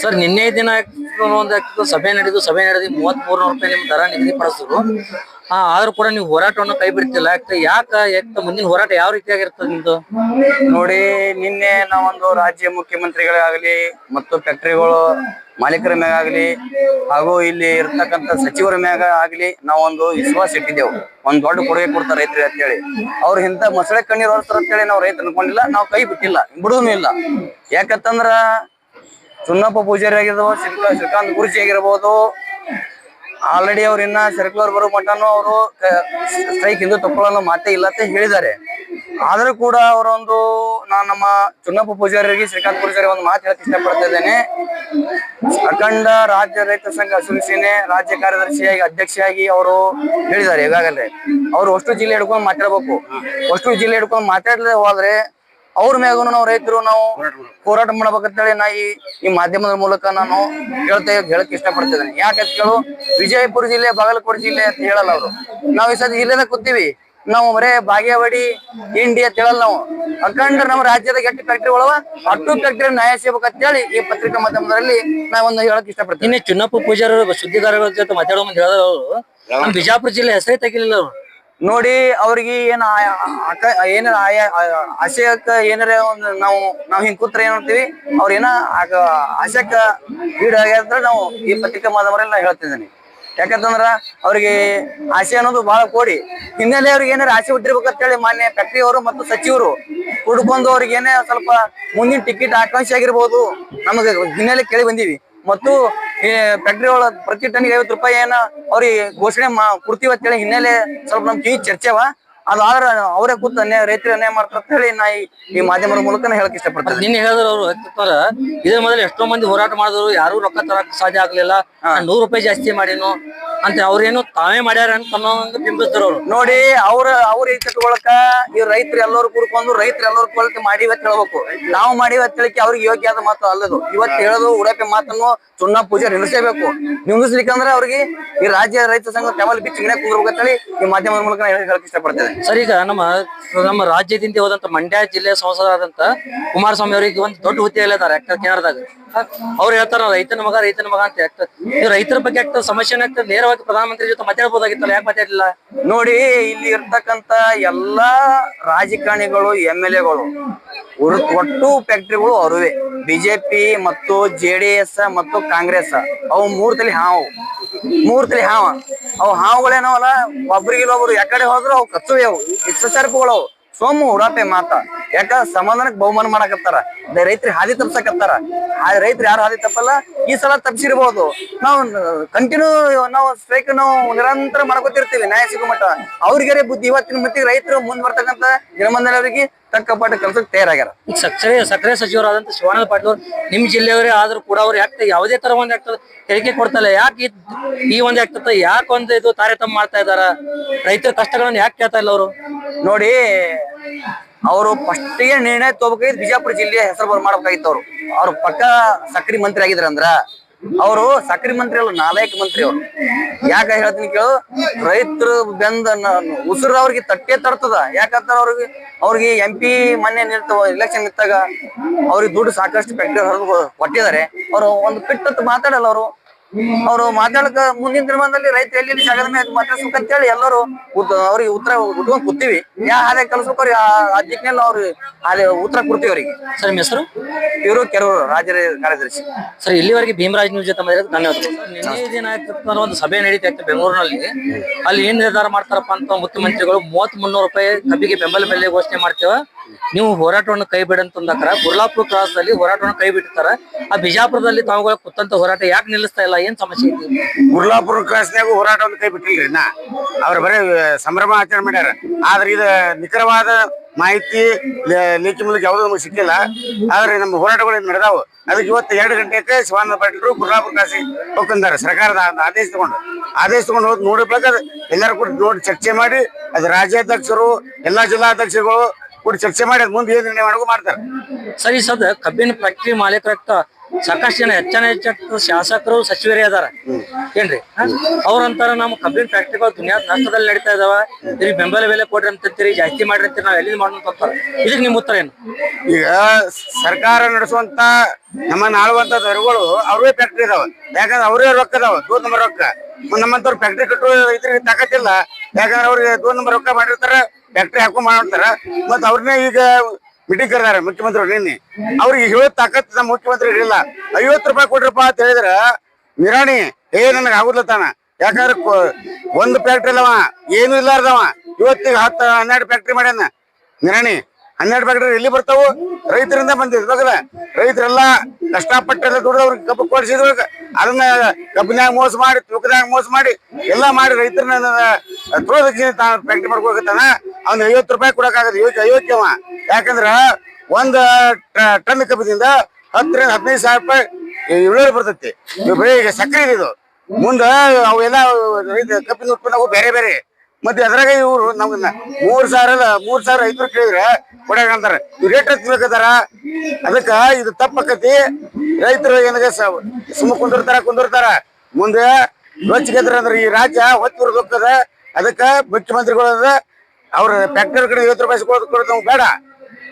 Sir, ನಿನ್ನೆ ದಿನ ಒಂದು ಸಭೆ ನಡೆದು ಸಭೆ ನಡೆದು ಮೂವತ್ತ್ ಮೂರ್ನೂರು ರೂಪಾಯಿ ನಿಮ್ ದರ ನಿಗದಿಪಡಿಸಿದ್ರು. ಆ, ಆದ್ರೂ ಕೂಡ ನೀವು ಹೋರಾಟವನ್ನು ಕೈ ಬಿಡ್ತಿಲ್ಲ. ಯಾಕೆ, ಯಾಕ ಮುಂದಿನ ಹೋರಾಟ ಯಾವ ರೀತಿಯಾಗಿರ್ತದೆ ನಿಮ್ದು? ನೋಡಿ, ನಿನ್ನೆ ನಾವೊಂದು ರಾಜ್ಯ ಮುಖ್ಯಮಂತ್ರಿಗಳಾಗಲಿ ಮತ್ತು ಫ್ಯಾಕ್ಟ್ರಿಗಳು ಮಾಲೀಕರ ಮ್ಯಾಗ ಆಗಲಿ ಹಾಗೂ ಇಲ್ಲಿ ಇರ್ತಕ್ಕಂಥ ಸಚಿವರ ಮ್ಯಾಗ ಆಗ್ಲಿ ನಾವೊಂದು ವಿಶ್ವಾಸ ಇಟ್ಟಿದ್ದೆವು. ಒಂದ್ ದೊಡ್ಡ ಕೊಡುಗೆ ಕೊಡ್ತಾರೆ ರೈತರಿಗೆ ಅಂತೇಳಿ ಅವ್ರ ಇಂತ ಮೊಸಳೆ ಕಣ್ಣೀರ್ ಅಂತ ಅಂತೇಳಿ ನಾವು ರೈತ ಅನ್ಕೊಂಡಿಲ್ಲ. ನಾವು ಕೈ ಬಿಟ್ಟಿಲ್ಲ. ಬಿಡೋನು ಇಲ್ಲ. ಯಾಕಂತಂದ್ರ ಚುನ್ನಪ್ಪ ಪೂಜಾರಿ ಆಗಿರ್ಬೋದು ಶ್ರೀಕ, ಶ್ರೀಕಾಂತ್ ಗುರುಜಿ ಆಗಿರ್ಬೋದು. ಆಲ್ರೆಡಿ ಅವ್ರ ಇನ್ನ ಸರ್ಕ್ಯುಲರ್ ಬರೋ ಮಟ್ಟನು ಅವರು ಸ್ಟ್ರೈಕ್ ಇಂದು ತಪ್ಪಲನ್ನು ಮಾತೇ ಇಲ್ಲ ಅಂತ ಹೇಳಿದ್ದಾರೆ. ಆದ್ರೂ ಕೂಡ ಅವರೊಂದು, ನಾನು ನಮ್ಮ ಚುನ್ನಪ್ಪ ಪೂಜಾರಿಗೆ ಶ್ರೀಕಾಂತ್ ಪೂಜಾರಿ ಒಂದು ಮಾತು ಹೇಳಕ್ ಇಷ್ಟಪಡ್ತಾ ಇದ್ದೇನೆ. ಅಖಂಡ ರಾಜ್ಯ ರೈತ ಸಂಘ ಹಸಿರು ರಾಜ್ಯ ಕಾರ್ಯದರ್ಶಿಯಾಗಿ, ಅಧ್ಯಕ್ಷಿಯಾಗಿ ಅವರು ಹೇಳಿದ್ದಾರೆ ಈಗಾಗಲೇ. ಅವ್ರು ಅಷ್ಟು ಜಿಲ್ಲೆ ಹಿಡ್ಕೊಂಡು ಮಾತಾಡ್ಬೇಕು. ಅಷ್ಟು ಜಿಲ್ಲೆ ಹಿಡ್ಕೊಂಡು ಮಾತಾಡಲೇ ಹೋದ್ರೆ ಅವ್ರ ಮ್ಯಾಗೂ ನಾವು ರೈತರು ನಾವು ಹೋರಾಟ ಮಾಡ್ಬೇಕಂತೇಳಿ ನಾ ಈ ಈ ಮಾಧ್ಯಮದ ಮೂಲಕ ನಾನು ಹೇಳ್ತಾ ಹೇಳಕ್ ಇಷ್ಟಪಡ್ತಿದ್ದೇನೆ. ಯಾಕಂತ ಕೇಳು, ವಿಜಯಪುರ ಜಿಲ್ಲೆ, ಬಾಗಲಕೋಟೆ ಜಿಲ್ಲೆ ಅಂತ ಹೇಳಲ್ಲ ಅವರು. ನಾವು ಈ ಸತಿ ಜಿಲ್ಲೆದಾಗ ಕೂತೀವಿ. ನಾವು ಬರೇ ಬಾಗೇವಾಡಿ ಅಂತ ಹೇಳಲ್ಲ ನಾವು. ಅಖಂಡ ನಮ್ಮ ರಾಜ್ಯದ ಎಷ್ಟು ಫ್ಯಾಕ್ಟ್ರಿ ಒಳವ ಅಷ್ಟು ಫ್ಯಾಕ್ಟ್ರಿ ನ್ಯಾಯ ಅಂತ ಹೇಳಿ ಈ ಪತ್ರಿಕಾ ಮಾಧ್ಯಮದಲ್ಲಿ ನಾವೊಂದು ಹೇಳಕ್ ಇಷ್ಟಪಡ್ತೀನಿ. ಪಡ್ತೀನಿ ಚುನ್ನಪ್ಪ ಪೂಜಾರ ಸುದ್ದಿಗಾರರ ಜೊತೆ ಮಾತಾಡೋ ಮುಂದೆ ಹೇಳಿದ್ರು ಬಿಜಾಪುರ ಜಿಲ್ಲೆ ಹೆಸರೇ ತೆಗಿಲಿಲ್ಲ ಅವರು. ನೋಡಿ ಅವ್ರಿಗೆ ಏನ ಏನಾರ ಆಶಯಕ್ಕ ಏನಾರ ಒಂದು ನಾವು ನಾವ್ ಹಿಂಗ್ ಕೂತ್ರ ಏನ್ ಮಾಡ್ತೀವಿ ಅವ್ರ ಏನ ಆಶಯಕ್ಕ ಈಡಾಗ್ಯಾದ್ರೆ ನಾವು ಈ ಪತ್ರಿಕಾ ಮಾಧ್ಯಮರೆಲ್ಲ ಹೇಳ್ತಿದ್ದೀನಿ. ಯಾಕಂತಂದ್ರ ಅವ್ರಿಗೆ ಆಸೆ ಅನ್ನೋದು ಬಹಳ ಕೋಡಿ. ಹಿನ್ನೆಲೆ ಅವ್ರಿಗೆ ಏನಾರ ಆಸೆ ಹುಟ್ಟಿರ್ಬೇಕಂತ ಹೇಳಿ ಮಾನ್ಯ ಫ್ಯಾಕ್ಟ್ರಿ ಅವರು ಮತ್ತು ಸಚಿವರು ಹುಡ್ಕೊಂಡು ಅವ್ರಿಗೆ ಏನೇ ಸ್ವಲ್ಪ ಮುಂದಿನ ಟಿಕೆಟ್ ಆಕಾಂಕ್ಷೆ ಆಗಿರ್ಬೋದು, ನಮಗೆ ಹಿನ್ನೆಲೆ ಕೇಳಿ ಬಂದೀವಿ. ಮತ್ತು ಈ ಫ್ಯಾಕ್ಟ್ರಿ ಒಳ ಪ್ರತಿ ಟನ್ಗೆ ಐವತ್ತು ರೂಪಾಯಿ ಏನ ಅವ್ರಿಗೆ ಘೋಷಣೆ ಮಾ ಕೊಡ್ತೀವಿ ಅಂತ ಹೇಳಿ ಹಿನ್ನೆಲೆ ಸ್ವಲ್ಪ ನಮ್ ಕಿವಿ ಚರ್ಚೆವ ಅದಾದ್ರ ಅವರೇ ಕೂತು ಅನ್ಯಾಯ ರೈತರು ಅನ್ಯಾಯ ಮಾಡ್ತಾರೆ ಅಂತ ಹೇಳಿ ನಾ ಈ- ಈ ಮಾಧ್ಯಮದ ಮೂಲಕ ಹೇಳಕ್ ಇಷ್ಟಪಡ್ತೇನೆ. ನಿನ್ನೆ ಹೇಳಿದ್ರು ಅವರು ಇದ್ರ ಮೊದಲು ಎಷ್ಟೋ ಮಂದಿ ಹೋರಾಟ ಮಾಡಿದ್ರು. ಯಾರು ರೊಕ್ಕ ತರಕ್ ಸಾಧ್ಯ ಆಗ್ಲಿಲ್ಲ. ನಾನ್ ನೂರು ರೂಪಾಯಿ ಜಾಸ್ತಿ ಮಾಡೀನು. ಅಂತ ಅವ್ರೇನು ತಾವೇ ಮಾಡ್ಯಾರ ಅಂತ ಅನ್ನೋದು ಬಿಂಬಿಸ್ತಾರ ಅವ್ರು. ನೋಡಿ ಅವ್ರ ಅವ್ರ ಈ ಕಟ್ಕೊಳಕ ಈ ರೈತರು ಎಲ್ಲರೂ ಕೂಡ್ಕೊಂಡು ರೈತರು ಎಲ್ಲರೂ ಕೊಳಕೆ ಮಾಡಿ ಅಂತ ಹೇಳ್ಬೇಕು. ನಾವು ಮಾಡಿ ಅಂತ ಹೇಳಿಕೆ ಅವ್ರಿಗೆ ಯೋಗ್ಯ ಆದ ಮಾತು ಅಲ್ಲದು. ಇವತ್ತು ಹೇಳೋದು ಉಡಪೆ ಮಾತನ್ನು ಸುಣ್ಣ ಪೂಜೆ ನಿಲ್ಲಿಸಬೇಕು ನಿಲ್ಲಿಸ್ಲಿಕ್ಕಂದ್ರೆ ಅವ್ರಿಗೆ ಈ ರಾಜ್ಯ ರೈತ ಸಂಘ ಟವಲ್ ಬಿಚ್ಚಿ ಗಿಡ ಕುಂದ್ರಬೇಕಂತ ಹೇಳಿ ಈ ಮಾಧ್ಯಮದ ಮೂಲಕ ಹೇಳಕ್ ಇಷ್ಟಪಡ್ತೇನೆ. ಸರ್, ಈಗ ನಮ್ಮ ನಮ್ಮ ರಾಜ್ಯದಿಂದ ಹೋದಂತ ಮಂಡ್ಯ ಜಿಲ್ಲೆ ಸಂಸದರಾದಂತ ಕುಮಾರಸ್ವಾಮಿ ಅವರಿಗೆ ಒಂದು ದೊಡ್ಡ ಹುದ್ದೆ ಇದ್ದಾರೆ ಆಕ್ಟರ್ ಅವ್ರು ಹೇಳ್ತಾರ ರೈತನ ಮಗ ರೈತನ ಮಗ ಅಂತ ಈ ರೈತರ ಬಗ್ಗೆ ಆಗ್ತದೆ ಸಮಸ್ಯೆ ಆಗ್ತದೆ ನೇರವಾಗಿ ಪ್ರಧಾನಮಂತ್ರಿ ಜೊತೆ ಮಾತಾಡ್ಬೋದಾಗಿತ್ತಲ್ಲ, ಯಾಕೆ ಮಾತಾಡಲಿಲ್ಲ? ನೋಡಿ, ಇಲ್ಲಿ ಇರ್ತಕ್ಕಂತ ಎಲ್ಲಾ ರಾಜಕಾರಣಿಗಳು ಎಂ ಎಲ್ ಎಗಳು ಒಟ್ಟು ಫ್ಯಾಕ್ಟ್ರಿಗಳು ಅವರುವೆ. ಬಿಜೆಪಿ ಮತ್ತು ಜೆ ಮತ್ತು ಕಾಂಗ್ರೆಸ್. ಅವು ಮೂರ್ತಲಿ ಹಾವು. ಮೂರ್ತಲಿ ಹಾವ. ಅವು ಒಬ್ರಿಗಿಲ್ಲ ಒಬ್ರು ಯಾಕಡೆ ಹೋದ್ರು ಅವು ಕಚ್ಚುವೆ. ಅವು ಇಷ್ಟಸರ್ಪಗಳು ಅವು ಸೋಮು ಉಡಾಪೆ ಮಾತ ಯಾಕ ಸಮಾಧಾನಕ್ಕೆ ಬಹುಮಾನ ಮಾಡಕತ್ತಾರ? ರೈತರಿಗೆ ಹಾದಿ ತಪ್ಸಕತ್ತಾರ? ಆ ರೈತರು ಯಾರು ಹಾದಿ ತಪ್ಪಲ್ಲ ಈ ಸಲ ತಪ್ಸಿರ್ಬೋದು. ನಾವು ಕಂಟಿನ್ಯೂ ನಾವು ಸ್ಟ್ರೈಕ್ ನಾವು ನಿರಂತರ ಮಾಡ್ಕೊತಿರ್ತೀವಿ ನ್ಯಾಯ ಸಿಗೋ ಮಟ್ಟ. ಅವ್ರಿಗೆ ಬುದ್ಧಿ ಇವತ್ತಿನ ಮಟ್ಟಿಗೆ ರೈತರು ಮುಂದ್ ಬರ್ತಕ್ಕಂತ ಜನಮಂಡಲವರಿಗೆ ತಕ್ಕ ಪಾಠ ಕೆಲಸಕ್ಕೆ ತಯಾರಾಗ್ಯಾರ. ಸಕ್ಕರೆ ಸಕ್ಕರೆ ಸಚಿವರಾದಂತ ಶಿವಾನಂದ ಪಾಟೀಲ್ ಅವರು ನಿಮ್ ಜಿಲ್ಲೆಯವರೇ ಆದ್ರೂ ಕೂಡ ಅವ್ರು ಯಾಕೆ ಯಾವುದೇ ತರ ಒಂದ್ ಆಗ್ತದೆ ಹೇಳಿಕೆ ಕೊಡ್ತಲ್ಲ ಯಾಕೆ ಈ ಒಂದ್ ಆಗ್ತದೆ ಯಾಕೆ ಒಂದ್ ಇದು ತಾರತಮ್ಯ ಮಾಡ್ತಾ ಇದಾರ ರೈತರ ಕಷ್ಟಗಳನ್ನ ಯಾಕೆ ಕೇಳ್ತಾ ಇಲ್ಲ ಅವರು? ನೋಡಿ ಅವರು ಫಸ್ಟಿಗೆ ನಿರ್ಣಯ ತಗೋಬೇಕಾಗಿತ್ತು. ಬಿಜಾಪುರ ಜಿಲ್ಲೆಯ ಹೆಸರು ಮಾಡ್ಬೇಕಾಗಿತ್ತು ಅವರು. ಅವ್ರು ಪಕ್ಕ ಸಕ್ರಿ ಮಂತ್ರಿ ಆಗಿದ್ರಂದ್ರ ಅವರು ಸಕ್ರಿ ಮಂತ್ರಿ ಅಲ್ಲ ನಾಲಾಯಕ ಮಂತ್ರಿ ಅವರು. ಯಾಕ ಹೇಳ್ತೀನಿ ಕೇಳು, ರೈತರು ಬೆಂದ ಉಸಿರು ಅವ್ರಿಗೆ ತಟ್ಟೆ ತಡ್ತದ ಯಾಕಂತ ಅವ್ರಿಗೆ ಅವ್ರಿಗೆ ಎಂ ಪಿ ಮೊನ್ನೆ ನಿಲ್ತ ಇಲೆಕ್ಷನ್ ನಿಂತಾಗ ಅವ್ರಿಗೆ ದುಡ್ಡು ಸಾಕಷ್ಟು ಫ್ಯಾಕ್ಟ್ರಿ ಹೊರಗೆ ಕೊಟ್ಟಿದ್ದಾರೆ. ಅವರು ಒಂದು ಪಿಟ್ಟು ಮಾತಾಡಲ್ಲ ಅವರು. ಅವರು ಮಾತಾಡಕ ಮುಂದಿನ ದಿನಮಾನದಲ್ಲಿ ರೈತ ಎಲ್ಲಿ ಜಾಗದ ಮೇಲೆ ಮಾತಾಡ್ಸ್ಬೇಕು ಅಂತ ಹೇಳಿ ಎಲ್ಲರೂ ಅವ್ರಿಗೆ ಉತ್ತರ ಉಟ್ಕೊಂಡ್ ಕೂತೀವಿ. ಯಾ ಹಾಲೆ ಕಲ್ಸ್ಬೇಕು ಅವ್ರಿಗೆ ಆ ದಿಕ್ಕಿನಲ್ಲಿ ಅವ್ರು ಹಾಲೆ ಉತ್ತರ ಕೊಡ್ತೀವಿ ಅವರಿಗೆ. ಸರ್ ನಿಮ್ಮ ಹೆಸರು? ಇವರು ಕೆಲವರು ರಾಜ್ಯ ಕಾರ್ಯದರ್ಶಿ. ಸರ್ ಇಲ್ಲಿವರೆಗೆ ಭೀಮರಾಜ್ ನ್ಯೂಸ್ ಜೊತೆ ದಿನ ಆಗ್ತದೆ ಒಂದು ಸಭೆ ನಡೀತಾ ಇತ್ತು ಬೆಂಗಳೂರಿನಲ್ಲಿ. ಅಲ್ಲಿ ಏನ್ ನಿರ್ಧಾರ ಮಾಡ್ತಾರಪ್ಪ ಅಂತ ಮುಖ್ಯಮಂತ್ರಿಗಳು ಮೂವತ್ತ್ ಮುನ್ನೂರು ರೂಪಾಯಿ ಕಬ್ಬಿಗೆ ಬೆಂಬಲ ಬೆಲೆ ಘೋಷಣೆ ಮಾಡ್ತೇವೆ. ನೀವು ಹೋರಾಟವನ್ನು ಕೈ ಬಿಡಂತಂದಕ್ರ ಗುರ್ಲಾಪುರ ಕ್ರಾಸ್ ದಲ್ಲಿ ಹೋರಾಟವನ್ನು ಕೈ ಬಿಟ್ಟಿರ್ತಾರ. ಆ ಬಿಜಾಪುರದಲ್ಲಿ ತಾವುಗಳ ಕುತ್ತಂತ ಹೋರಾಟ ಯಾಕೆ ನಿಲ್ಲಿಸ್ತಾ ಇಲ್ಲ? ಏನ್ ಸಮಸ್ಯೆ ಐತಿ ಗುರ್ಲಾಪುರ ಹೋರಾಟ ಒಂದು ಕೈ ಬಿಟ್ಟಿಲ್ರಿ ನಾ. ಅವ್ರ ಬರೀ ಸಂಭ್ರಮ ಆಚರಣೆ ಮಾಡ್ಯಾರ. ಆದ್ರೆ ಇದು ನಿಖರವಾದ ಮಾಹಿತಿ ಲೇಖಿ ಮೂಲಕ ಯಾವ್ದು ನಮಗೆ ಸಿಕ್ಕಿಲ್ಲ. ಆದ್ರೆ ನಮ್ಮ ಹೋರಾಟಗಳು ಏನ್ ನಡೆದಾವು? ಅದಕ್ಕೆ ಇವತ್ತು ಎರಡು ಗಂಟೆಗೆ ಶಿವಾನಂದ ಪಾಟೀಲರು ಗುರ್ಲಾಪುರ ಕ್ರಾಸಿ ಹೋಗ್ತಾರೆ ಸರ್ಕಾರದ ಆದೇಶ ತಗೊಂಡು. ಆದೇಶ ತಗೊಂಡು ಹೋದ್ ನೋಡಿ ಪ್ರಕಾರ ಎಲ್ಲರೂ ಕೂಡ ನೋಡಿ ಚರ್ಚೆ ಮಾಡಿ ಅದು ರಾಜ್ಯಾಧ್ಯಕ್ಷರು ಎಲ್ಲಾ ಜಿಲ್ಲಾಧ್ಯಕ್ಷರುಗಳು ಕೂಡ ಚರ್ಚೆ ಮಾಡಿ ಅದ್ ಮುಂದೆ ಏನ್ ನಿರ್ಣಯ ಮಾಡಬೇಕು ಮಾಡ್ತಾರೆ. ಸರಿ ಸದ ಕಬ್ಬಿನ ಫ್ಯಾಕ್ಟ್ರಿ ಮಾಲೀಕರ ಸಾಕಷ್ಟು ಜನ ಹೆಚ್ಚನ ಹೆಚ್ಚು ಶಾಸಕರು, ಸಚಿವರೇ ಅದಾರ. ಏನ್ರಿ? ಅವ್ರಂತಾರ ನಮ್ಮ ಕಬ್ಬಿನ ಫ್ಯಾಕ್ಟ್ರಿಗಳು ದುನಿಯಾದ ನಷ್ಟದಲ್ಲಿ ನಡೀತಾ ಇದಾವ. ಇದ್ರಿಗೆ ಬೆಂಬಲ ಬೆಲೆ ಕೊಡ್ರಿ ಅಂತೀರಿ ಜಾಸ್ತಿ ಮಾಡ್ರಿ ನಾವು ಎಲ್ಲಿ ಮಾಡೋಣ ಅಂತಾರ. ಇದಕ್ಕೆ ನಿಮ್ ಉತ್ತರ ಏನು? ಈಗ ಸರ್ಕಾರ ನಡೆಸುವಂತ ನಮ್ಮ ನಾಳುವಂತ ದರಗಳು ಅವ್ರೇ ಫ್ಯಾಕ್ಟ್ರಿ ಇದಾವ ಯಾಕಂದ್ರೆ ಅವರೇ ರೊಕ್ಕ ಅದಾವ ದೂರ್ ನಂಬರ್ ರೊಕ್ಕ. ನಮ್ಮಂತವ್ರು ಫ್ಯಾಕ್ಟ್ರಿ ಕಟ್ಟುವ ಇದ್ರಿಗೆ ತಾಕತ್ತಿಲ್ಲ. ಯಾಕಂದ್ರೆ ಅವ್ರಿಗೆ ದೂರ್ ನಂಬರ್ ರೊಕ್ಕ ಮಾಡಿರ್ತಾರ ಫ್ಯಾಕ್ಟ್ರಿ ಹಾಕೊಂಡ್ ಮಾಡಿರ್ತಾರ. ಮತ್ತ್ ಅವ್ರನ್ನೇ ಈಗ ಮೀಟಿಂಗ್ ಕರೆದಾರ ಮುಖ್ಯಮಂತ್ರಿ ನಿನ್ನೆ. ಅವ್ರಿಗೆ ಹೇಳೋ ತಾಕತ್ ನಮ್ಮ ಮುಖ್ಯಮಂತ್ರಿ ಇರಲಿಲ್ಲ ಐವತ್ತು ರೂಪಾಯಿ ಕೊಡ್ರಪ್ಪ ಅಂತ ಹೇಳಿದ್ರ ನಿರಾಣಿ, ಏ, ನನಗೆ ತಾನ. ಯಾಕಂದ್ರೆ ಒಂದು ಫ್ಯಾಕ್ಟ್ರಿ ಅಲ್ಲವ, ಏನು ಇಲ್ಲಾರ್ದವ. ಇವತ್ತಿಗೆ ಹತ್ತು, ಹನ್ನೆರಡು ಫ್ಯಾಕ್ಟ್ರಿ ಮಾಡ್ಯಾನ. ನಿರಾಣಿ, ಹನ್ನೆರಡು ಫ್ಯಾಕ್ಟ್ರಿ ಎಲ್ಲಿ ಬರ್ತಾವು? ರೈತರಿಂದ ಬಂದಿದ್. ಇವಾಗಲ್ಲ ರೈತರೆಲ್ಲ ಕಷ್ಟಪಟ್ಟೆಲ್ಲ ದುಡ್ದವ್ರಿಗೆ ಕಬ್ಬು ಕೊಡಿಸಿದ್ರು ಅದನ್ನ ಕಬ್ಬಿನಾಗ ಮೋಸ ಮಾಡಿ, ತೂಕದಾಗ ಮೋಸ ಮಾಡಿ, ಎಲ್ಲ ಮಾಡಿ ರೈತರನ್ನ ಫ್ಯಾಕ್ಟ್ರಿ ಮಾಡ್ಕೋಕತ್ತಾನ ಅವ್ನ ಐವತ್ತು ರೂಪಾಯಿ ಕೊಡಕ್ಕಾಗದು ಐವತ್ತು ಅಯೋಗ್ಯವ ಯಾಕಂದ್ರ ಒಂದ್ ಟನ್ ಕಬ್ಬಿನಿಂದ ಹತ್ತರಿಂದ ಹದಿನೈದು ಸಾವಿರ ರೂಪಾಯಿ ಇಳುವರಿ ಬರ್ತೈತಿ. ಈಗ ಸಕ್ಕರೆ ಇದು. ಮುಂದ ಅವೆಲ್ಲ ಕಬ್ಬಿನ ಉತ್ಪನ್ನ ಬೇರೆ ಬೇರೆ. ಮತ್ತೆ ಅದ್ರಾಗ ಇವ್ರು ನಮ್ಗನ್ನ ಮೂರ್ ಸಾವಿರ ಮೂರ್ ಸಾವಿರ ಐದು ಕೇಳಿದ್ರೆ ಕೊಡಾಕ ಅಂತಾರ. ಇವ್ ರೇಟ್ ಹಚ್ಬೇಕತ್ತಾರ ಅದಕ್ಕ ಇದು ತಪ್ಪಕತಿ ರೈತರು ಏನಾಗ ಸುಮ್ಮ ಕುಂದಿರ್ತಾರ ಕುಂದಿರ್ತಾರ. ಮುಂದೆ ರೊಚ್ಚಿಗೆದ್ರ ಅಂದ್ರೆ ಈ ರಾಜ್ಯ ಹೊತ್ತು ಹೋಗ್ತದ. ಅದಕ್ಕ ಮುಖ್ಯಮಂತ್ರಿಗಳು ಅವ್ರ ಫ್ಯಾಕ್ಟರಿ ಕಡೆ ಐವತ್ತು ರೂಪಾಯಿ ಕೊಡೋದು ನಮ್ಗೆ ಬೇಡ.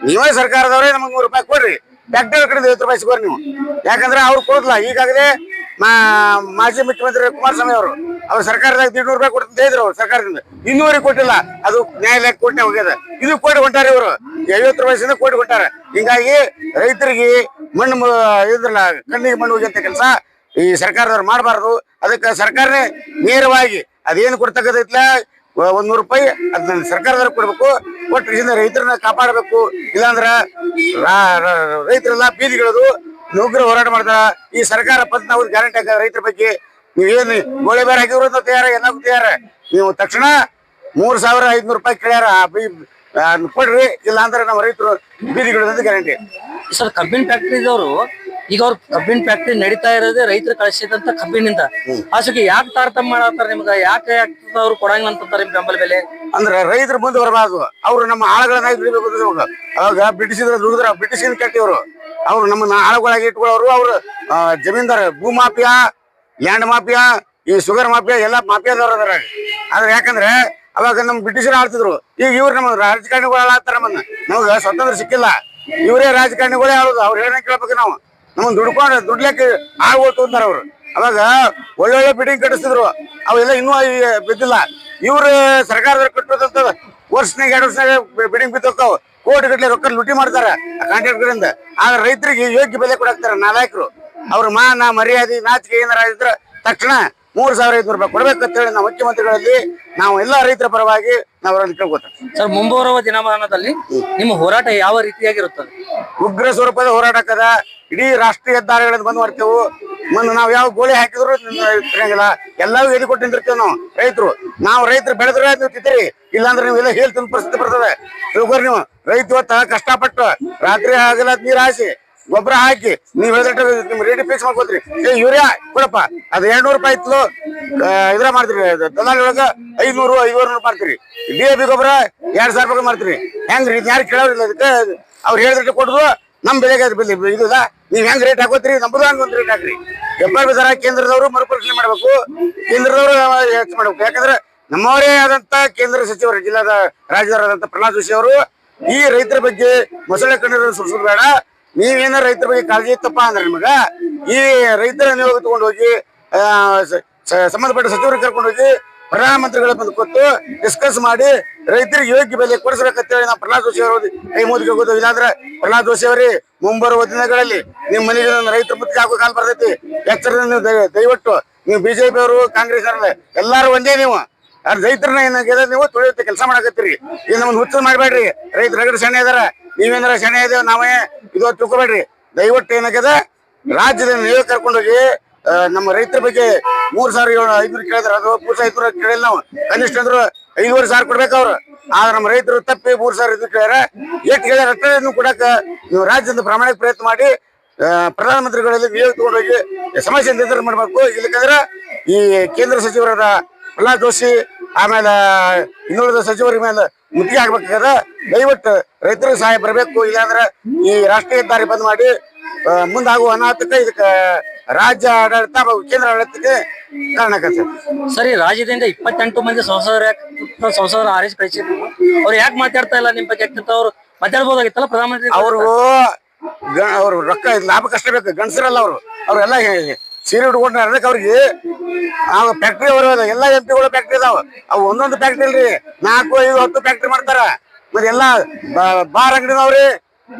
ನೀವೇ ಸರ್ಕಾರದವರೇ ನಮಗೆ ನೂರು ರೂಪಾಯಿ ಕೊಡ್ರಿ. ಫ್ಯಾಕ್ಟರಿ ಕಡೆ ಐವತ್ತು ರೂಪಾಯಿ ಸಿಗೋರಿ ನೀವು. ಯಾಕಂದ್ರೆ ಅವ್ರು ಕೊಡೋದಿಲ್ಲ. ಈಗಾಗಲೇ ಮಾಜಿ ಮುಖ್ಯಮಂತ್ರಿ ಕುಮಾರಸ್ವಾಮಿ ಅವರು, ಅವ್ರ ಸರ್ಕಾರದಾಗ ದೀಡ್ ರೂಪಾಯಿ ಕೊಡ್ತಂತ ಹೇಳಿದ್ರು ಅವ್ರು ಸರ್ಕಾರದಿಂದ. ಇನ್ನೂವರೆಗೆ ಕೊಟ್ಟಿಲ್ಲ. ಅದು ನ್ಯಾಯಾಲಯಕ್ಕೆ ಕೋರ್ಟ್ನ ಹೋಗ್ಯದ. ಇದು ಕೋಟಿ ಹೊಂಟಾರೆ ಇವರು. ಐವತ್ತು ರೂಪಾಯಿಸಿಂದ ಕೋಟಿ ಹೊಂಟಾರ ಹಿಂಗಾಗಿ ರೈತರಿಗೆ ಮಣ್ಣು ಇದ್ರಲ್ಲ, ಕಣ್ಣಿಗೆ ಮಣ್ಣು ಹೋಗ್ಯಂತ ಕೆಲಸ ಈ ಸರ್ಕಾರದವ್ರು ಮಾಡಬಾರ್ದು. ಅದಕ್ಕೆ ಸರ್ಕಾರನೇ ನೇರವಾಗಿ ಅದೇನು ಕೊಡ್ತಕ್ಕದೈತ್ಲ ಒಂದ್ ನೂರು ರೂಪಾಯಿ ಅದನ್ನ ಸರ್ಕಾರದವ್ರಿಗೆ ಕೊಡ್ಬೇಕು. ಒಟ್ಟು ಇದನ್ನ ರೈತರನ್ನ ಕಾಪಾಡಬೇಕು. ಇಲ್ಲಾಂದ್ರ ರೈತರೆಲ್ಲ ಬೀದಿಗಳದು ನೌಕರ ಹೋರಾಟ ಮಾಡ್ತಾರ. ಈ ಸರ್ಕಾರ ಪತ್ ನಾವು ಗ್ಯಾರಂಟಿ ಹಾಕ ರೈತರ ಬಗ್ಗೆ ನೀವೇನು ಗೋಳೆ ಬೇರೆ ಹಾಕಿದ್ರು ಅಂತ ತಯಾರ ಎಲ್ಲಕ್ಕೂ ತಯಾರ? ನೀವು ತಕ್ಷಣ ಮೂರ್ ಸಾವಿರ ಐದ್ನೂರು ರೂಪಾಯಿ ಕೇಳ್ಯಾರ ಕೊಡ್ರಿ. ಇಲ್ಲ ಅಂದ್ರೆ ನಮ್ಮ ರೈತರು ಬೀದಿಗಳದಂತ ಗ್ಯಾರಂಟಿ. ಸರ್, ಕಬ್ಬಿನ ಫ್ಯಾಕ್ಟ್ರಿದವರು ಈಗ ಅವ್ರ ಕಬ್ಬಿನ ಫ್ಯಾಕ್ಟ್ರಿ ನಡೀತಾ ಇರೋದೇ ರೈತರು ಕಳಿಸಿದಂತ ಕಬ್ಬಿನಿಂದ. ಅಸಕ್ಕೆ ಯಾಕೆ ತಾರತಮ್ಯ ಮಾಡತ್ತಾರ ನಿಮ್ಗ? ಯಾಕೆ ಅವ್ರು ಕೊಡಂಗಿಲ್ಲ ಅಂತಂತಾರೆ ನಿಮ್ ಬೆಂಬಲ ಬೆಲೆ? ಅಂದ್ರೆ ರೈತರು ಮುಂದೆ ಬರಬಾರ್ದು. ಅವ್ರು ನಮ್ಮ ಆಳುಗಳನ್ನ ಅಂತ ಅವಾಗ ಬ್ರಿಟಿಷರ ದುಡಿದ್ರ ಬ್ರಿಟಿಷಿನ ಕೆಟ್ಟಿವ್ರು. ಅವ್ರು ನಮ್ಮನ್ನ ಆಳುಗಳಾಗಿ ಇಟ್ಕೊಳ್ಳೋರು ಅವ್ರು ಜಮೀನ್ದಾರ. ಭೂ ಮಾಫಿಯಾ ಲ್ಯಾಂಡ್ ಮಾಫಿಯಾ ಈ ಶುಗರ್ ಮಾಫಿಯಾ ಎಲ್ಲ ಮಾಫಿಯಾದವ್ರು ಅದರ ಆದ್ರೆ ಯಾಕಂದ್ರೆ ಅವಾಗ ನಮ್ ಬ್ರಿಟಿಷರು ಆಡ್ತಿದ್ರು ಈಗ ಇವ್ರು ನಮ್ಮ ರಾಜಕಾರಣಿಗಳು ಆಡ್ತಾರ ನಮ್ಮನ್ನ. ನಮ್ಗೆ ಸ್ವತಂತ್ರ ಸಿಕ್ಕಿಲ್ಲ. ಇವರೇ ರಾಜಕಾರಣಿಗಳೇ ಆಡೋದು ಅವ್ರು ಹೇಳ ಕೇಳ್ಬೇಕು ನಾವು. ನಮ್ಮನ್ನ ದುಡ್ಕೊಂಡು ದುಡ್ಲಿಕ್ಕೆ ಆಗೋತು ಅಂತಾರ ಅವ್ರು. ಅವಾಗ ಒಳ್ಳೊಳ್ಳೆ ಬಿಲ್ಡಿಂಗ್ ಕಟ್ಟಿಸಿದ್ರು. ಅವೆಲ್ಲ ಇನ್ನೂ ಬಿದ್ದಿಲ್ಲ. ಇವ್ರು ಸರ್ಕಾರದವ್ರು ಕಟ್ಟೋದಂತ ವರ್ಷನಾಗ ಎರಡು ವರ್ಷನಾಗ ಬಿಲ್ಡಿಂಗ್ ಬಿದ್ದೋಗ್ತಾವ. ಕೋಟಿ ಗಟ್ಟಲೆ ರೊಕ್ಕ ಲೂಟಿ ಮಾಡ್ತಾರ ಕಾಂಟ್ರಾಕ್ಟ್ಗಳಿಂದ. ಆದ್ರೆ ರೈತರಿಗೆ ಯೋಗ್ಯ ಬೆಲೆ ಕೊಡಾಕ್ತಾರ ನಾಲಾಯಕರು ಅವ್ರ ಮಾನ ಮರ್ಯಾದೆ ನಾಚಿಕೆ ಏನಾರ ಇದ್ರ ತಕ್ಷಣ ಮೂರ್ ಸಾವಿರ ಐದು ರೂಪಾಯಿ ಕೊಡ್ಬೇಕಂತ ಹೇಳಿ ನಾವು ಮುಖ್ಯಮಂತ್ರಿಗಳಲ್ಲಿ ನಾವು ಎಲ್ಲ ರೈತರ ಪರವಾಗಿ ನಾವು ಅವರಲ್ಲಿ ಕೇಳ್ಕೊತಾರೆ ಸರ್ ಮುಂಬರುವ ದಿನಮಾನದಲ್ಲಿ ನಿಮ್ಮ ಹೋರಾಟ ಯಾವ ರೀತಿಯಾಗಿರುತ್ತದೆ? ಉಗ್ರ ಸ್ವರೂಪದ ಹೋರಾಟ ಆಕದ ಇಡೀ ರಾಷ್ಟ್ರೀಯ ಹೆದ್ದಾರಿಗಳಿಂದ ಬಂದು ಮಾಡ್ತೇವೆ. ಮುಂದೆ ನಾವು ಯಾವ ಗೋಳಿ ಹಾಕಿದ್ರು ತಿರಂಗಿಲ್ಲ ಎಲ್ಲವೂ ಎಲ್ಲಿ ಕೊಟ್ಟು ನಾವು, ರೈತರು. ನಾವು ರೈತರು ಬೆಳೆದ್ರೆ ನೀವು ತಿಂತೀರಿ. ಇಲ್ಲಾಂದ್ರೆ ನೀವು ಎಲ್ಲ ಹೇಳ್ತಿನ ಪರಿಸ್ಥಿತಿ ಬರ್ತದೆ. ತಿಳ್ಕೊರಿ ನೀವು ರೈತ ಇವತ್ತ ಕಷ್ಟಪಟ್ಟು ರಾತ್ರಿ ಆಗಲ್ಲ ನೀರು ಹಾಸಿ ಗೊಬ್ಬರ ಹಾಕಿ, ನೀವು ಹೇಳಿದ್ರೆ ನಿಮ್ ರೇಟ್ ಫಿಕ್ಸ್ ಮಾಡ್ಕೋತ್ರಿ. ಏ, ಯೂರಿಯಾ ಕೊಡಪ್ಪ. ಅದ್ ಎರಡ್ನೂರು ರೂಪಾಯಿ ಇತ್ತು ಇದ್ರ ಮಾಡ್ತೀರಿ, ದಲ್ಲಾಳಿ ಒಳಗ ಐದ್ನೂರು, ಐವರ್ನೂರು ಮಾಡ್ತೀರಿ. ಡಿ ಎ ಬಿ ಗೊಬ್ಬರ ಎರಡ್ ಸಾವಿರ ರೂಪಾಯಿ ಮಾಡ್ತೀರಿ. ಹೆಂಗ್ರಿ? ಯಾರು ಕೇಳೋರಿಲ್ಲ ಅದಕ್ಕೆ. ಅವ್ರು ಹೇಳಿದ್ರೆ ಕೊಡುದು ನಮ್ ಬೆಳೆಗೆ ಅದು ಬೆಲೆ ಇದು ನೀವ್ ಹೆಂಗ್ ರೇಟ್ ಹಾಕೋತ್ರಿ? ನಮ್ದು ಹಂಗ ಒಂದ್ ರೇಟ್ ಹಾಕ್ರಿ. ಎಪ್ಪೈ ಬಜಾರ ಕೇಂದ್ರದವರು ಮರುಪರಿಶೀಲನೆ ಮಾಡ್ಬೇಕು. ಕೇಂದ್ರದವರು ಹೆಚ್ಚು ಮಾಡ್ಬೇಕು. ಯಾಕಂದ್ರೆ ನಮ್ಮವರೇ ಆದಂತ ಕೇಂದ್ರ ಸಚಿವರು ಜಿಲ್ಲಾದ ರಾಜ್ಯದವರಾದಂತ ಪ್ರಹ್ಲಾದ್ ಜೋಶಿ ಅವರು ಈ ರೈತರ ಬಗ್ಗೆ ಮೊಸಳೆ ಕಣ್ಣೀರನ್ನು ಸುರಿಸೋದು ಬೇಡ. ನೀವೇನ ರೈತರ ಬಗ್ಗೆ ಕಾಳಜಿ ಇತ್ತಪ್ಪ ಅಂದ್ರೆ ನಿಮಗ ಈ ರೈತರ ನಿಯೋಗ ತಗೊಂಡು ಹೋಗಿ ಆ, ಸ- ಸ- ಸಂಬಂಧಪಟ್ಟ ಸಚಿವರು ಕರ್ಕೊಂಡು ಹೋಗಿ ಪ್ರಧಾನಮಂತ್ರಿಗಳ ಬಂದು ಕೊಟ್ಟು ಡಿಸ್ಕಸ್ ಮಾಡಿ ರೈತರಿಗೆ ಯೋಗ್ಯ ಬೆಲೆ ಕೊಡಿಸ್ಬೇಕಂತ ಹೇಳಿ ನಾವು ಪ್ರಹ್ಲಾದ್ ಜೋಶಿ ಅವರು ಕೈ ಮೋದಿಗೆ ಹೋಗೋದು ಇಲ್ಲಾಂದ್ರೆ ಪ್ರಹ್ಲಾದ್ ಜೋಶಿ ಅವರೇ ಮುಂಬರುವ ದಿನಗಳಲ್ಲಿ ನಿಮ್ಮ ಮನೆಗೆ ರೈತರ ಮುತ್ತಿಗೆ ಹಾಕೋ ಕಾಲ ಬರ್ತೈತಿ. ಎಚ್ಚರದ ನೀವು ದಯ- ದಯವಿಟ್ಟು ನೀವು ಬಿಜೆಪಿ ಅವರು, ಕಾಂಗ್ರೆಸ್ ಅವರಲ್ಲ ಎಲ್ಲಾರು ಒಂದೇ ನೀವು. ಅದ್ರ ರೈತರನ್ನ ಏನಾಗಿದೆ ನೀವು ತುಳಿಯುತ್ತೆ ಕೆಲಸ ಮಾಡಕತ್ತೀರಿ. ಇದು ನಮ್ಮನ್ನು ಹುಚ್ಚು ಮಾಡಬೇಡ್ರಿ. ರೈತ ರಗಡ ಸೆಣೆ ಇದಾರ. ನೀವೇನಾರ ಸೆಣೆ ಇದೇವ್ ನಾವೇ ಇದು ತಿಳ್ಕೊಬೇಡ್ರಿ. ದಯವಿಟ್ಟು ಏನಾಗ್ಯದ ರಾಜ್ಯದ ನೀವೇ ಕರ್ಕೊಂಡೋಗಿ ನಮ್ಮ ರೈತರ ಬಗ್ಗೆ ಮೂರ್ ಸಾವಿರ ಏಳು ಐನೂರು ಕೇಳಿದ್ರ ಅದು ಮೂರ್ ಸಾವಿರ ಐನೂರು ಕೇಳಿಲ್ಲ ನಾವು. ಕನಿಷ್ಠ ಅಂದ್ರು ಐದುವರೆ ಸಾವಿರ ಕೊಡ್ಬೇಕು ಅವ್ರು. ಆದ್ರೆ ನಮ್ಮ ರೈತರು ತಪ್ಪಿ ಮೂರ್ ಸಾವಿರ ಇದು ಕೇಳ್ಯಾರ ಎಷ್ಟು ಕೇಳ್ಯಾರ ರೈತನು ಕೊಡಕ ನೀವು ರಾಜ್ಯದ ಪ್ರಾಮಾಣಿಕ ಪ್ರಯತ್ನ ಮಾಡಿ ಪ್ರಧಾನಮಂತ್ರಿಗಳಲ್ಲಿ ನೀವೇ ತಗೊಂಡೋಗಿ ಸಮಸ್ಯೆ ನಿರ್ಧಾರ ಮಾಡ್ಬೇಕು. ಇಲ್ಲಕಂದ್ರೆ ಈ ಕೇಂದ್ರ ಸಚಿವರಾದ ಪ್ರಹ್ಲಾದ್ ಜೋಶಿ, ಆಮೇಲೆ ಇನ್ನುಳಿದ ಸಚಿವರ ಮೇಲೆ ಮುತ್ತಿಗೆ ಆಗ್ಬೇಕಾದ ದಯವಿಟ್ಟು ರೈತರಿಗೆ ಸಹಾಯ ಬರಬೇಕು. ಇಲ್ಲಾಂದ್ರೆ ಈ ರಾಷ್ಟ್ರೀಯ ದಾರಿ ಬಂದ್ ಮಾಡಿ ಮುಂದಾಗುವ ಅನಾಹುತಕ್ಕೆ ಇದಕ್ಕೆ ರಾಜ್ಯ ಆಡಳಿತ ಹಾಗೂ ಕೇಂದ್ರ ಆಡಳಿತಕ್ಕೆ ಕಾರಣ ಆಕತ್ತೆ ಸರಿ ರಾಜ್ಯದಿಂದ ಇಪ್ಪತ್ತೆಂಟು ಮಂದಿ ಸಂಸದರು ಯಾಕೆ ಸಂಸದರ ಆರಿಸಿ ಕಳಿಸಿದ್ರು. ಅವ್ರು ಯಾಕೆ ಮಾತಾಡ್ತಾ ಇಲ್ಲ ನಿಮ್ ಬಗ್ಗೆ? ಯಾಕೆ ಅವ್ರು ಮಾತಾಡ್ಬೋದಾಗಿತ್ತಲ್ಲ ಪ್ರಧಾನಮಂತ್ರಿ ಅವರು ಗ- ಅವ್ರು ರೊಕ್ಕ ಲಾಭ ಕಷ್ಟ ಬೇಕು ಗಂಡಸರಲ್ಲ ಅವರು. ಅವ್ರೆಲ್ಲ ಸೀರೆ ಉಟ್ಕೊಂಡ್ರೆ ನಡೆದಕ್ಕೆ ಅವ್ರಿಗೆ ಅವ್ರ ಫ್ಯಾಕ್ಟ್ರಿ ಅವರು ಎಲ್ಲ ಎಂ ಪಿಗಳು ಫ್ಯಾಕ್ಟ್ರಿ ಇದಾವ ಅವು ಒಂದೊಂದು ಫ್ಯಾಕ್ಟ್ರಿ ಇಲ್ರಿ ನಾಲ್ಕು ಐದು ಹತ್ತು ಫ್ಯಾಕ್ಟ್ರಿ ಮಾಡ್ತಾರ. ಮತ್ತೆ ಎಲ್ಲ ಅಂಗಡಿ ಬಾರ್ ಅಂಗಡಿನವ್ರಿ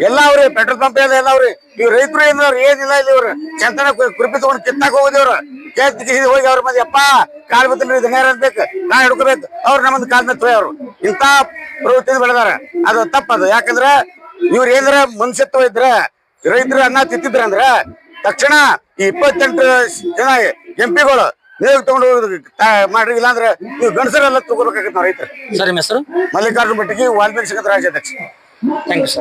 ಎಲ್ಲ ಅವ್ರಿ ಪೆಟ್ರೋಲ್ ಪಂಪ್ ಎಲ್ಲ ಎಲ್ಲ ಅವ್ರಿ. ಇವ್ ರೈತರು ಏನವ್ರು ಏನಿಲ್ಲ ಇಲ್ಲಿ ಇವ್ರು ಚಂತನ ಕೃಪಿ ಕುರುಪಿ ತಗೊಂಡು ಕಿತ್ತಾಕ ಹೋಗೋದಿವ್ರು ಕೇಳ್ತಿ ಹೋಗಿ ಅವ್ರ ಮಂದಿ ಅಪ್ಪ ಕಾಲ್ ದಿನ ಅನ್ಬೇಕು? ನಾ ಹಿಡ್ಕೋಬೇಕು. ಅವ್ರು ನಮ್ಮ ಕಾಲ್ ಮೇಲೆ ಅವ್ರು. ಇಂತ ಪ್ರವೃತ್ತಿ ಬೆಳೆದಾರ. ಅದು ತಪ್ಪದು. ಯಾಕಂದ್ರ ಇವ್ರ ಏನಾರ ಮನುಷ್ಯತ್ವ ಇದ್ರ ರೈತರು ಅನ್ನ ತಿತ್ತಿದ್ರ ಅಂದ್ರ ತಕ್ಷಣ ಈ ಇಪ್ಪತ್ತೆಂಟು ಜನ ಎಂ ಪಿಗಳು ನೀವು ತಗೊಂಡು ಮಾಡ್ರಿ ಇಲ್ಲಾಂದ್ರ ನೀವು ಗಂಡಸರೆಲ್ಲ ತಗೋಬೇಕಾಗತ್ತೆ ನಾವು ರೈತರು. ಸರ್ ನಿಮ್ಮ ಹೆಸರು? ಮಲ್ಲಿಕಾರ್ಜುನ ಭಟ್ಟಿಗೆ ವಾಲ್ಮೀಕಿ ಸಂಘದ ರಾಜ್ಯಾಧ್ಯಕ್ಷ. Thank you sir.